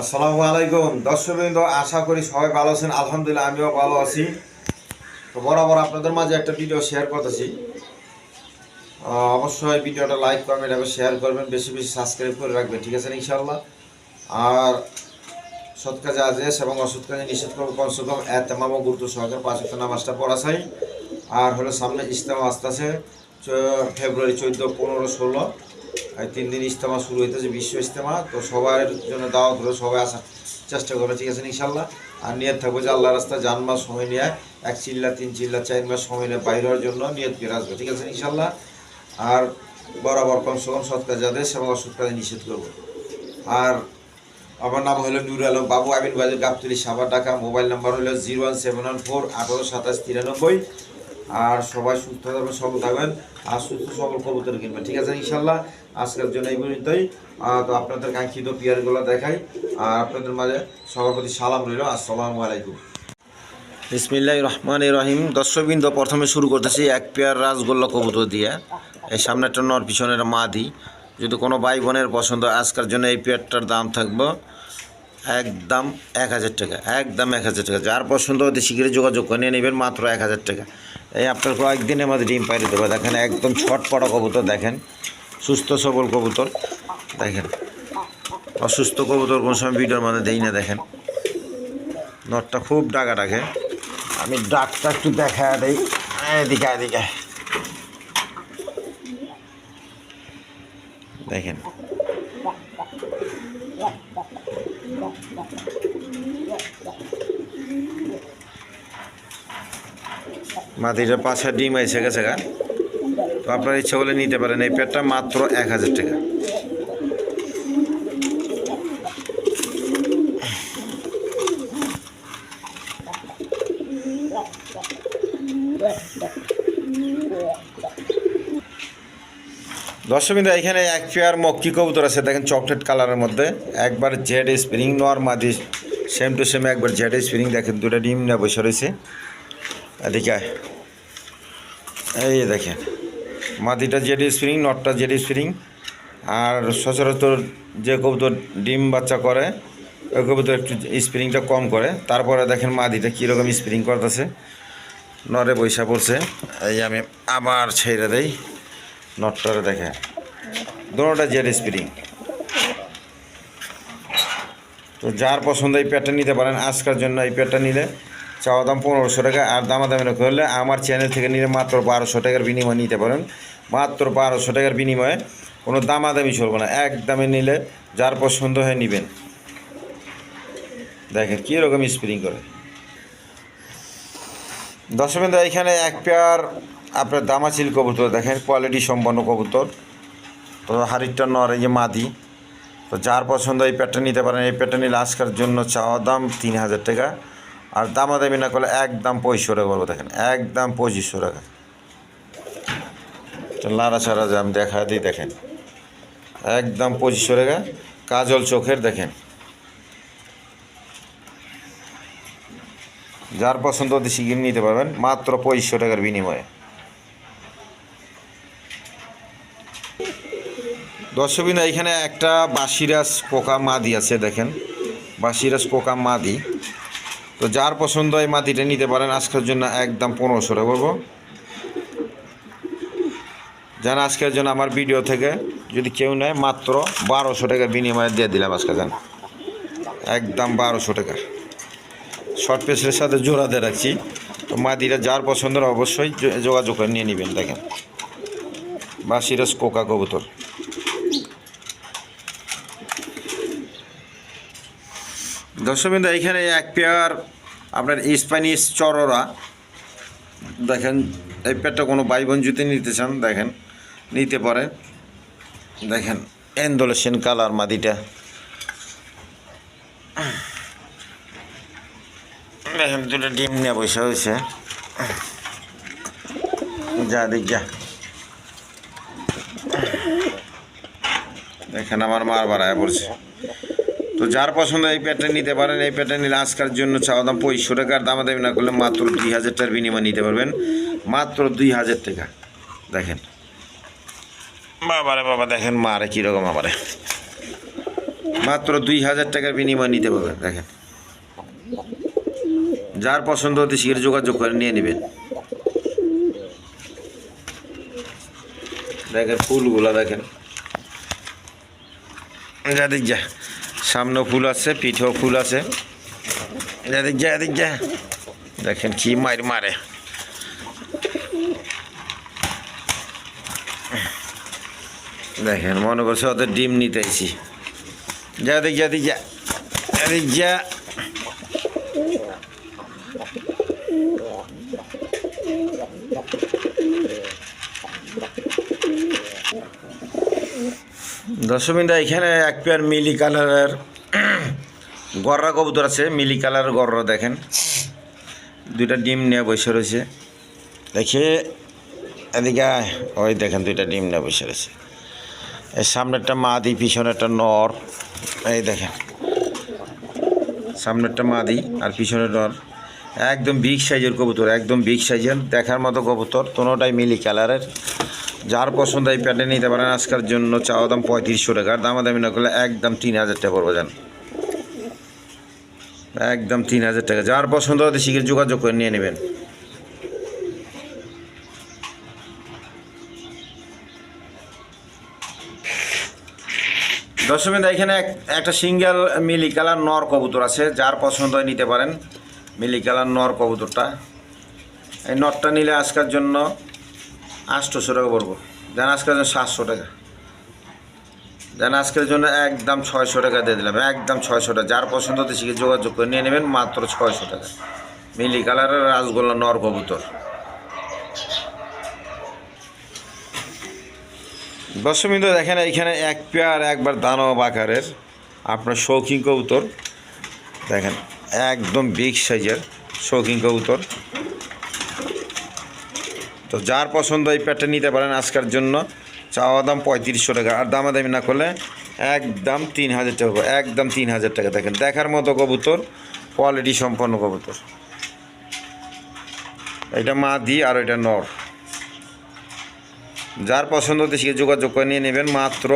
আসসালামু আলাইকুম। দর্শকবৃন্দ, আশা করি সবাই ভালো আছেন। আলহামদুলিল্লাহ, আমিও ভালো আছি। তো বরাবর আপনাদের মাঝে একটা ভিডিও শেয়ার করতেছি। অবশ্যই ভিডিওটা লাইক কমেন্ট এবং শেয়ার করবেন। বেশি বেশি সাবস্ক্রাইব করে রাখবেন, ঠিক আছে ইনশাল্লাহ আর সৎ কাজে আদেশ এবং অসৎ কাজে নিষেধ করব কমসে কম এতেমাম ও গুরুত্ব সহকারে পাঁচ নামাজটা পড়া চাই। আর হলো সামনে ইস্তেমা আসতেছে ফেব্রুয়ারি চোদ্দ, পনেরো, ষোলো। তিন দিন ইজতেমা শুরু হইতেছে, বিশ্ব ইজতেমা, তো সবার জন্য দাওয়াত হলো, সবাই আসার চেষ্টা করবে, ঠিক আছে ইনশাল্লাহ আর নিয়ত থাকব যে আল্লাহ রাস্তা জান মাস সময় নিয়ে, এক চিল্লা, তিন চিল্লা, চার মাস সময় নিয়ে বাইর হওয়ার জন্য নিয়ত করে আসবে, ঠিক আছে ইনশাল্লাহ আর বরাবর কমসে কম সৎ কাজে আদেশ এবং অসৎ কাজে নিষেধ করব। আর আমার নাম হলো নুর আলম বাবু, আমিন বাজার গাবতলি সাবার ঢাকা। মোবাইল নাম্বার হলো zero one seven one four আঠারো সাতাশ তিরানব্বই। আর সবাই সুস্থ থাকবেন, সবল থাকবেন, আর সুস্থ সবল কবুতর কিনবেন, ঠিক আছে ইনশাল্লাহ আজকের জন্য এই পর্যন্তই। তো আপনাদের কাঙ্ক্ষিত পিয়ারগুলো দেখাই, আর আপনাদের মাঝে সবার প্রতি সালাম রইল। আসসালামু আলাইকুম। বিসমিল্লাহ রহমান রহিম। দর্শকবৃন্দ, প্রথমে শুরু করতেছি এক পেয়ার রাজগোল্লা কবুতর দিয়ে। এই সামনেটা নর, পিছনের মা দিই যদি কোনো ভাই বোনের পছন্দ, আজকের জন্য এই পেয়ারটার দাম থাকব একদম এক হাজার টাকা, একদম এক হাজার টাকা। যার পছন্দ হতে শীঘ্রই যোগাযোগ করে নিয়ে নেবেন, মাত্র এক হাজার টাকা। এই আপনার কয়েকদিনের মধ্যে ডিম পাইরে দেবে। দেখেন, একদম ছটপটা কবুতর, দেখেন। সুস্থ সবল কবুতর, দেখেন। অসুস্থ কবুতর কোনো সময় ভিডিওর মধ্যে দেই না, দেখেন। নটটা খুব ডাকা ডাকে আমি ডাকটা একটু দেখা দেই। এদিকে এদিকে। দেখেন। মাটিটা পাঁচটা ডিম এসে গেছে গা। তো আপনার ইচ্ছা হলে নিতে পারেন। এই পেটটা মাত্র এক হাজার টাকা। দর্শকবিন্দু এখানে এক পেয়ার মক্কি কবুতর আছে। দেখেন চকলেট কালারের মধ্যে। একবার জেড স্প্রিং, নর মাদি, সেম টু সেম একবার জেড স্প্রিং। দেখেন দুটো ডিম না বসে রয়েছে। এদিকে। এই দেখেন মাদিটা জেড স্প্রিং নটটা জেড স্প্রিং আর সচরাচর যে কবুতর ডিম বাচ্চা করে, ওই কবুতর একটু স্প্রিংটা কম করে। তারপরে দেখেন মাদিটা কীরকম স্প্রিং করতেছে। নরে বৈশা পড়ছে। এই আমি আবার ছেড়ে দেই। নটটারে দেখে দুটোটা জেড স্প্রিং তো যার পছন্দ এই প্যাডটা নিতে পারেন। আজকের জন্য এই প্যাডটা নিলে চাওয়া দাম পনেরোশো টাকা আর দামাদামি করলে আমার চ্যানেল থেকে নিলে মাত্র বারোশো টাকার বিনিময় নিতে পারেন। মাত্র বারোশো টাকার বিনিময়ে কোনো দামাদামি চলবে না, এক দামে নিলে যার পছন্দ হয় নেবেন। দেখেন কীরকম স্প্রিং করে। দর্শকবৃন্দ, এখানে এক পেয়ার আপনার দামাচিল কবুতর, দেখেন কোয়ালিটি সম্পন্ন কবুতর। তো হারিকটা নর, এই যে মাদি। তো যার পছন্দ এই প্যাটটা নিতে পারেন। এই প্যাটটা নিলে আজকের জন্য চাওয়া দাম তিন হাজার টাকা। আর দামাদামি না করলে একদম পঁচিশশো টাকা বলব দেখেন, একদম পঁচিশশো টাকা। লাড়া ছাড়া আমি দেখা দিই, দেখেন। একদম পঁচিশশো টাকা, কাজল চোখের দেখেন। যার পছন্দ হতে শিখিয়ে নিতে পারবেন, মাত্র পঁচিশশো টাকার বিনিময়ে। দর্শকবিন্দু এখানে একটা বাসিরাস পোকা মাদি আছে, দেখেন। বাসিরাস পোকা মাদি। তো যার পছন্দ এই মাটিটা নিতে পারেন, আজকের জন্য একদম পনেরোশো টাকা বলব। যেন আজকের জন্য আমার ভিডিও থেকে যদি কেউ নেয় মাত্র বারোশো টাকার বিনিময়ে দিয়ে দিলাম আজকে যেন একদম বারোশো টাকা। শর্ট পেসের সাথে জোড়া দিয়ে রাখছি। তো মাদিরা যার পছন্দের অবশ্যই যোগাযোগ করে নিয়ে নেবেন, দেখেন। বা সিরাজ কোকা কবুতর। দর্শকবৃন্দ এইখানে এক পেয়ার আপনার স্প্যানিশ চররা। দেখেন, এই পেয়ারটা কোনো ভাই বোন যদি নিতে চান, দেখেন, নিতে পারে দেখেন এন্ডোলেশন কালার মাদিটা। দেখেন, দুটো ডিম নিয়ে বসে হয়েছে যা দেখ, যা। দেখেন, আমার মার বাড়ায় পড়ছে। তো যার পছন্দ এই প্যাটটা নিতে পারেন, এই প্যাটটা নিলে আজকার জন্য চাওয়া দাম পঁচিশশো টাকার দামা দামি না করলে মাত্র দুই হাজার টাকার বিনিময় নিতে পারবেন। মাত্র দুই হাজার টাকা। দেখেন। বাবারে বাবা, দেখেন মারে কীরকম আমারে। মাত্র দুই হাজার টাকার বিনিময় নিতে পারবেন, দেখেন। যার পছন্দ হতে শীঘ্র যোগাযোগ করে নিয়ে নেবেন। দেখেন ফুলগুলা, দেখেন। এদিক যা। সামনেও ফুল আছে, পিঠেও ফুল আছে। এদিক যা এদিক যা। দেখেন কি মার মারে। দেখেন মনে করছে ওদের ডিম নিতেছি যা দেখ যা দেখ যা। যা। দশমিনটা এখানে এক পেয়ার মিলি কালারের গররা কবুতর আছে, মিলি কালারের গররা দেখেন। দুইটা ডিম নিয়ে বসে রয়েছে। দেখে, এদিকে ওই দেখেন, দুইটা ডিম নিয়ে বসে রয়েছে। এর সামনেরটা মাদি, পিছনেরটা নর। এই দেখেন, সামনেরটা মাদি আর পিছনের নর। একদম বিগ সাইজের কবুতর, একদম বিগ সাইজের দেখার মতো কবুতর তোনোটাই মিলি কালারের। যার পছন্দ এই প্যাটে নিতে পারেন, আজকের জন্য চাওয়া দাম পঁয়ত্রিশশো টাকা। আর দামাদামি না করলে একদম তিন হাজার টাকা পড়বে যান একদম তিন হাজার টাকা। যার পছন্দ হতে শীঘ্র যোগাযোগ করে নিয়ে নেবেন। দশমিন এখানে এক- একটা সিঙ্গেল মিলি কালার নর কবুতর আছে। যার পছন্দ হয় নিতে পারেন। মিলি কালার নর কবুতরটা। এই নটটা নিলে আজকের জন্য আটশোশো টাকা পড়ব। দেন আজকের জন্য সাতশো টাকা। দেন আজকের জন্য একদম ছয়শো টাকা দিয়ে দিলাম, একদম ছয়শো টাকা। যার পছন্দ শিখে যোগাযোগ করে নিয়ে নেবেন, মাত্র ছয়শো টাকা। মিলি কালারের রাসগোল্লা নর কবুতর। দশমিত দেখেন এইখানে এক পেয়ার একবার দানব আকারের আপনার শৌখিন কবুতর। দেখেন, একদম বিগ সাইজের শৌখিন কবুতর। তো যার পছন্দ এই প্যাটটা নিতে পারেন আজকের জন্য, চাওয়া দাম পঁয়ত্রিশশো টাকা, আর দামাদামি না করলে একদম তিন হাজার টাকা একদম তিন হাজার টাকা। দেখেন, দেখার মতো কবুতর কোয়ালিটি সম্পন্ন কবুতর। এটা মা দি আর এটা নর। যার পছন্দ সে যোগাযোগ করে নিয়ে নেবেন মাত্র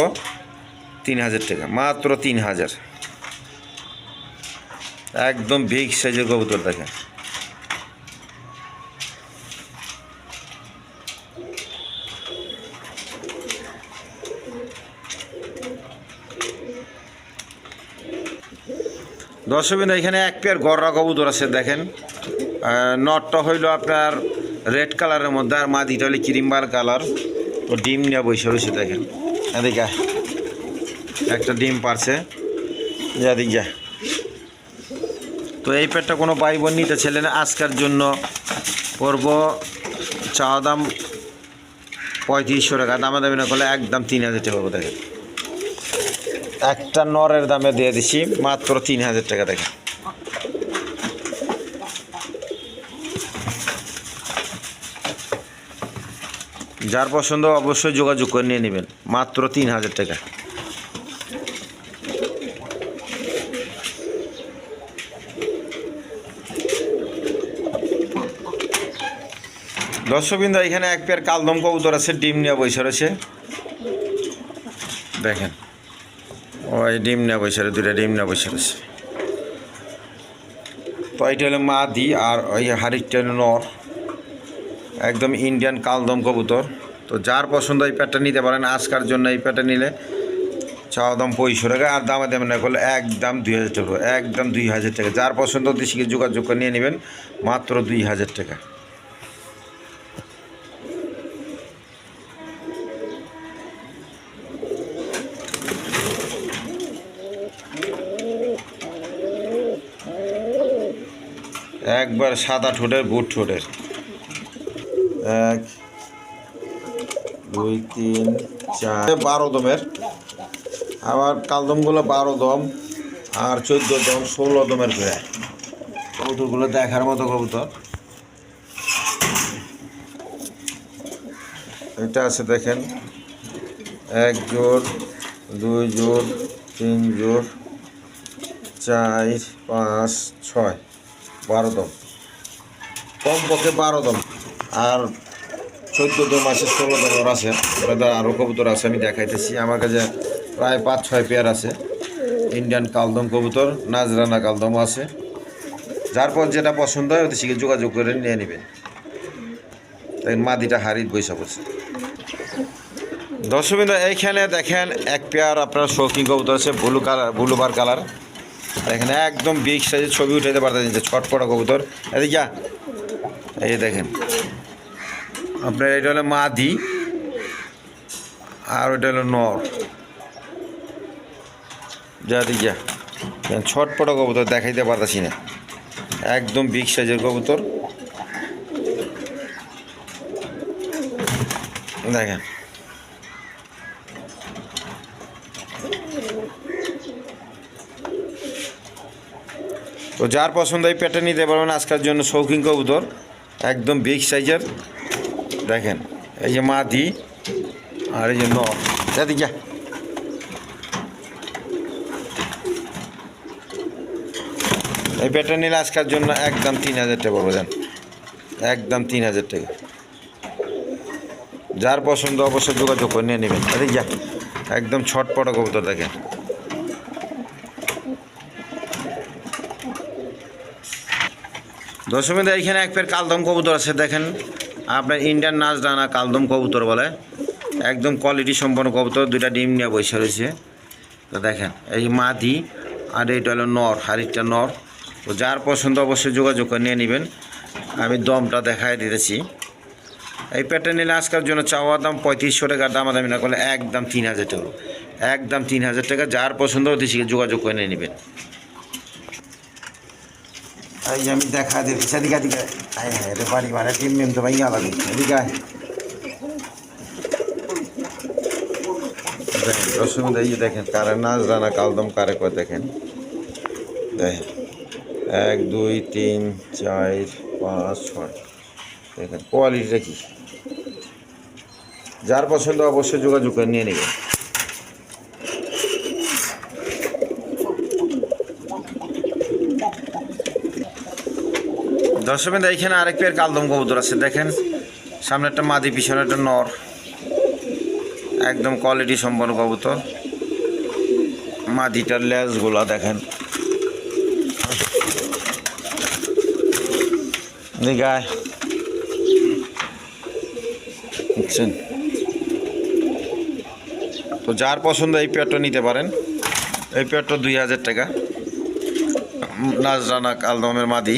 তিন হাজার টাকা, মাত্র তিন হাজার। একদম বিগ সাইজের কবুতর দেখেন। দর্শকবিন্দু এখানে এক পেয়ার গররা কবুতর আছে, দেখেন। নটটা হইল আপনার রেড কালারের মধ্যে, আর মা মাদিটা হলে ক্রিমবার কালার তো ডিম নিয়ে বসে রয়েছে, দেখেন। এদিকে একটা ডিম পারছে। এদিক যা। তো এই পেটটা কোনো ভাই বোন নিতে ছেলে না, আজকের জন্য করব চাওয়া দাম পঁয়ত্রিশশো টাকা। দামা দামি না করলে একদম তিন হাজার টাকা দেখেন। একটা নরের দামে দিয়ে দিছি, মাত্র তিন হাজার টাকা দেখেন। যার পছন্দ অবশ্যই যোগাযোগ করে নিয়ে নেবেন, মাত্র তিন হাজার টাকা। দর্শকবৃন্দ, এখানে এক পেয়ার কালদম কবুতর আছে, ডিম নিয়ে বসে রয়েছে। দেখেন। ওই ডিম বসে রয়েছে দুটা ডিম বসে রয়েছে। তো এইটা হলো মা দি আর ওই হারিকটা হলো নর। একদম ইন্ডিয়ান কালদম কবুতর। তো যার পছন্দ এই প্যাটটা নিতে পারেন, আজকার জন্য এই প্যাটটা নিলে চাওয়া দাম পঁয়ষট্টি টাকা আর দামে দামে না করলে একদম দুই হাজার টাকা, একদম দুই হাজার টাকা। যার পছন্দ দেশিকে যোগাযোগ করে নিয়ে নেবেন, মাত্র দুই হাজার টাকা। একবার সাদা ঠোঁটের বুট ঠোঁটের। এক, দুই, তিন, চার, বারো দমের। আবার কালদমগুলো বারো দম আর চোদ্দ দম, ষোলো দমের করে কবুতরগুলো দেখার মতো কবুতর। এটা আছে দেখেন। এক জোর দুই জোর তিন জোর চার, পাঁচ, ছয়। বারো দম কমপক্ষে বারো দম আর চোদ্দ দম আছে, ষোলো দমের আছে। ওটা আরও কবুতর আছে, আমি দেখাইতেছি। আমার কাছে প্রায় পাঁচ, ছয় পেয়ার আছে। ইন্ডিয়ান কালদম কবুতর, নাজরানা কালদমও আছে। যার পর যেটা পছন্দ হয়, ওদের সঙ্গে যোগাযোগ করে নিয়ে নেবেন দেখেন মাদিটা হারির বৈশা পড়ছে। দর্শকবৃন্দ এইখানে দেখেন এক পেয়ার আপনার শৌখিন কবুতর আছে, ব্লু কালার ব্লুবার কালার। দেখেন, একদম বিগ সাইজের ছবি উঠাইতে পারতেছেন যে ছটপটা কবুতর। এদিকে যা। এই যে দেখেন, আপনার এটা হলো মাদি আর ওইটা হলো নর। যা দিক যা। ছটপটা কবুতর দেখাইতে পারতেছি না। একদম বিগ সাইজের কবুতর। দেখেন তো যার পছন্দ এই পেটে নিতে পারবেন আজকের জন্য শৌখিন কবুতর, একদম বিগ সাইজের দেখেন, এই যে মাদি আর এই যে ন যাদি যা। এই পেটে নিলে আজকের জন্য একদম তিন হাজার টাকা পড়বে যান একদম তিন হাজার টাকা। যার পছন্দ অবশ্যই যোগাযোগ করে নিয়ে নেবেন। আরে যা। একদম ছটপটা কবুতর দেখেন। দশমীতে এইখানে এক পের কালদম কবুতর আছে, দেখেন। আপনার ইন্ডিয়ান নাচ ডানা কালদম কবুতর বলে। একদম কোয়ালিটি সম্পন্ন কবুতর, দুইটা ডিম নিয়ে বসে রয়েছে। তো দেখেন, এই মাদি আর এটা হলো নর হাড়িটা নর। তো যার পছন্দ অবশ্যই যোগাযোগ করে নিয়ে নেবেন। আমি দমটা দেখাই দিতেছি। এই প্যাটার্ন নিলে আজকের জন্য চাওয়া দাম পঁয়ত্রিশশো টাকা, দামাদামি না করলে একদম তিন হাজার টাকা। একদম তিন হাজার টাকা, যার পছন্দ সঙ্গে যোগাযোগ করে নিয়ে নেবেন। এই আমি দেখা দিচ্ছি এদিকে এদিকে আয় হ্যাঁ রে বাড়ি ভাড়া টিম মেম তো ভাই আলাদা এদিকে দেখেন রসগোল্লা এই দেখেন, কারে নাচ রানা কালদম কারে করে দেখেন। দেখেন, এক, দুই, তিন, চার, পাঁচ, ছয়। দেখেন, কোয়ালিটিটা কি? যার পছন্দ অবশ্যই যোগাযোগ করে নিয়ে নেবেন। দর্শকের এইখানে আরেক পেয়ার কালদম কবুতর আছে, দেখেন। সামনে একটা মাদি, পিছনে একটা নর। একদম কোয়ালিটি সম্পন্ন কবুতর। মাদিটার লেজগুলো দেখেন। বুঝছেন তো যার পছন্দ এই পেয়ারটা নিতে পারেন। এই পেয়ারটা দুই হাজার টাকা। নাজরানা কালদমের মাদি।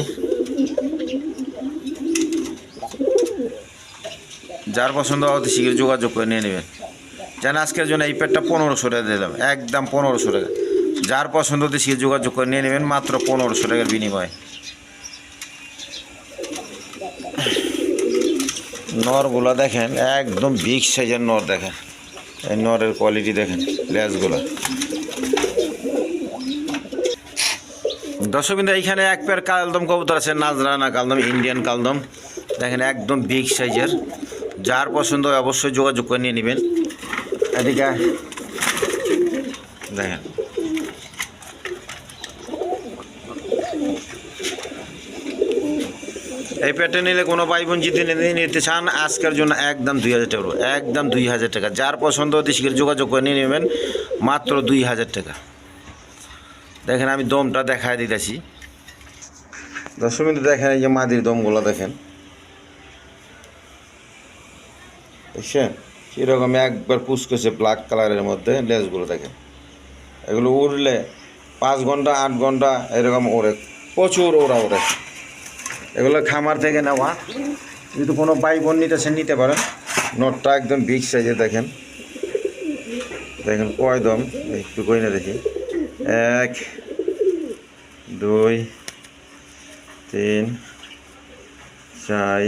যার পছন্দ অতি শীঘ্র যোগাযোগ করে নিয়ে নেবেন যেন আজকের জন্য এই পেটটা পনেরোশো টাকা দিয়ে দিলাম, একদম পনেরোশো টাকা। যার পছন্দ অতি শীঘ্র যোগাযোগ করে নিয়ে নেবেন, মাত্র পনেরোশো টাকার বিনিময়ে। নরগুলো দেখেন, একদম বিগ সাইজের নর দেখেন। এই নরের কোয়ালিটি দেখেন লেজগুলো দর্শকবিন্দু এইখানে এক পেয়ার কালদম কবুতর আছে, নাজরানা কালদম ইন্ডিয়ান কালদম। দেখেন, একদম বিগ সাইজের যার পছন্দ হয় অবশ্যই যোগাযোগ করে নিয়ে নেবেন। এদিকে দেখেন। এই প্যাটে নিলে কোনো ভাই বোন যদি নিতে চান, আজকের জন্য একদম দুই হাজার টাকা। একদম দুই হাজার টাকা। যার পছন্দ অতি শীঘ্র যোগাযোগ করে নিয়ে নেবেন, মাত্র দুই হাজার টাকা। দেখেন আমি দমটা দেখায় দিতেছি। দশ মিনিট দেখেন এই যে মাদির দমগুলো দেখেন। বুঝছেন কীরকম একবার পুষকেছে ব্ল্যাক কালারের মধ্যে লেজগুলো দেখেন এগুলো উড়লে পাঁচ ঘণ্টা, আট ঘণ্টা এরকম ওড়ে, প্রচুর ওরা ওড়ে। এগুলো খামার থেকে নেওয়া। যদি কোনো বাই বোন নিতেছেন নিতে পারেন নটটা একদম বিগ সাইজে দেখেন। দেখেন কয় দম একটু কই না দেখি। এক, দুই, তিন, চার,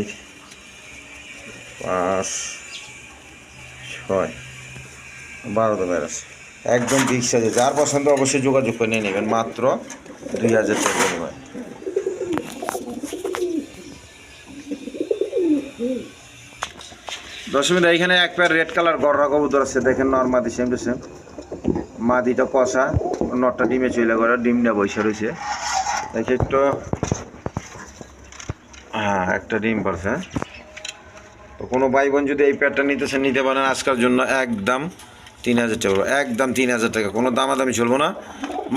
পাঁচ ছয় বারো দমের আছে একদম বিগ সাইজে যার পছন্দ অবশ্যই যোগাযোগ করে নিয়ে নেবেন। মাত্র দুই হাজার টাকা বিনিময়। দশমীর এইখানে এক পেয়ার রেড কালার গররা কবুতর আছে। দেখেন নর্মাদি সেম টু সেম মাদিটা কষা, নটটা ডিমে চলে গেল ডিমটা বসে রয়েছে। দেখি একটু। হ্যাঁ একটা ডিম পারছে হ্যাঁ। তো কোনো ভাই বোন যদি এই প্যাডটা নিতেছে, নিতে পারেন আজকের জন্য একদম তিন হাজার টাকা একদম তিন হাজার টাকা। কোনো দামাদামি চলবো না।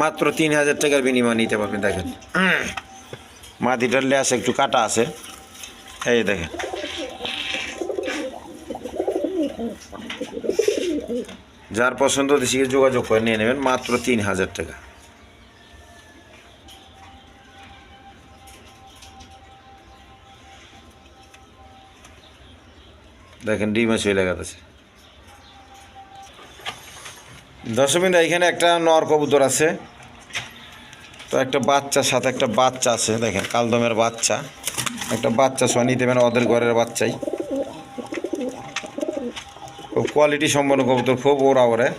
মাত্র তিন হাজার টাকার বিনিময় নিতে পারবেন, দেখেন। মাটিটার লেস একটু কাটা আছে। এই দেখেন। যার পছন্দ দেশিকে যোগাযোগ করে নিয়ে নেবেন, মাত্র তিন হাজার টাকা। দেখেন, ডিমে চলে গেছে। দশমিন এখানে একটা নর কবুতর আছে। তো একটা বাচ্চার সাথে একটা বাচ্চা আছে, দেখেন, কালদমের বাচ্চা। একটা বাচ্চা সহ নিতে পারেন, ওদের ঘরের বাচ্চাই। খুব কোয়ালিটি সম্পন্ন কবুতর, খুব ওরা ওরে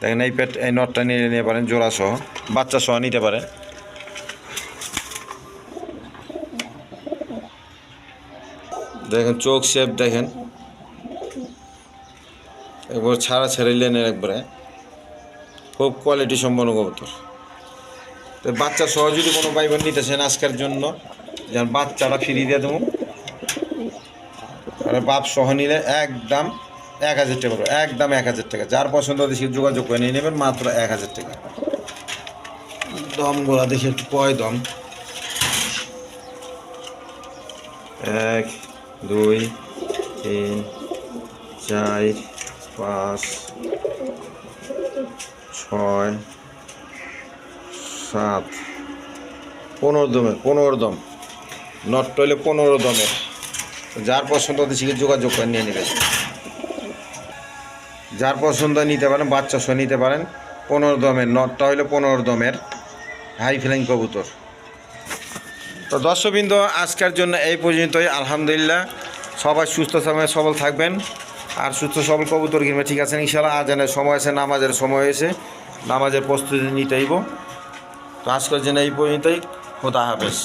দেখেন, এই পেট, এই নটটা নিয়ে নিতে পারেন জোড়া সহ বাচ্চা সহ নিতে পারেন। দেখেন, চোখ শেপ দেখেন। একবার ছাড়া ছেড়ে লেনের একবারে। খুব কোয়ালিটি সম্পন্ন কবুতর। তো বাচ্চা সহ যদি কোনো বাইবার নিতেছেন আজকের জন্য, যেন বাচ্চাটা ফিরিয়ে দিয়ে দেবো। আর বাপ সহ নিলে একদম এক হাজার টাকা একদম এক হাজার টাকা। যার পছন্দ দেখে যোগাযোগ করে নিয়ে নেবেন, মাত্র এক হাজার টাকা। দমগুলা দেখি একটু কয় দম? এক, দুই, তিন, চার পাঁচ, ছয়, সাত। পনেরো দমের পনেরো দম। নট হইলে পনেরো দমের যার পছন্দ দেশে যোগাযোগ করে নিয়ে নেবেন যার পছন্দ নিতে পারেন, বাচ্চা সহ নিতে পারেন, পনেরো দমের নটটা হইলে পনেরো দমের হাই ফ্লাইং কবুতর তো দর্শকবৃন্দ, আজকের জন্য এই পর্যন্তই। আলহামদুলিল্লাহ। সবাই সুস্থ সময় সবল থাকবেন। আর সুস্থ সবল কবুতর কিনবে, ঠিক আছে? ইনশাল্লাহ আজানের সময় আছে, নামাজের সময় এসে নামাজের প্রস্তুতি নিতেইব। তো আজকের জন্য এই পর্যন্তই। খোদা হাফেজ।